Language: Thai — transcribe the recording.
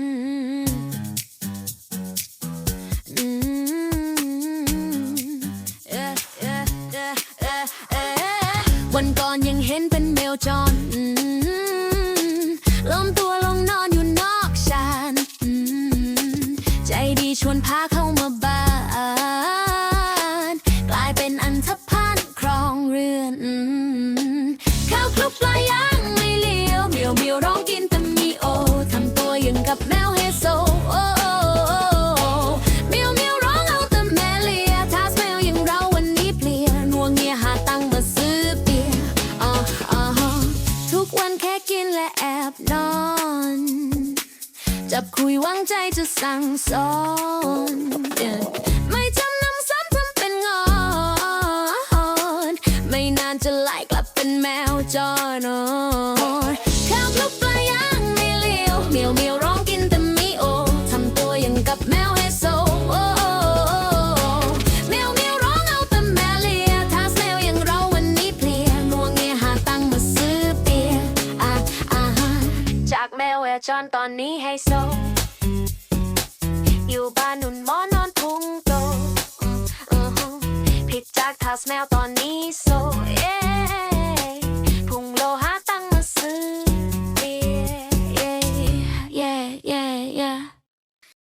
วันก่อนยังเห็นเป็นแมวจรอืมล้มตัวลงนอนอยู่นอกชานใจดีชวนพาเข้ามาบ้าน และแอบนอน จับคุยวางใจจะสั่งสอน Yeah ไม่จำนำซ้ำทำเป็นงอนไม่นานจะไล่กลับเป็นแมวจอนอ จากแมวแวจอนตอนนี้ให้โซ อยู่บ้านนุ่นหมอนอนพุงโตผิดจากทัสแมวตอนนี้โซ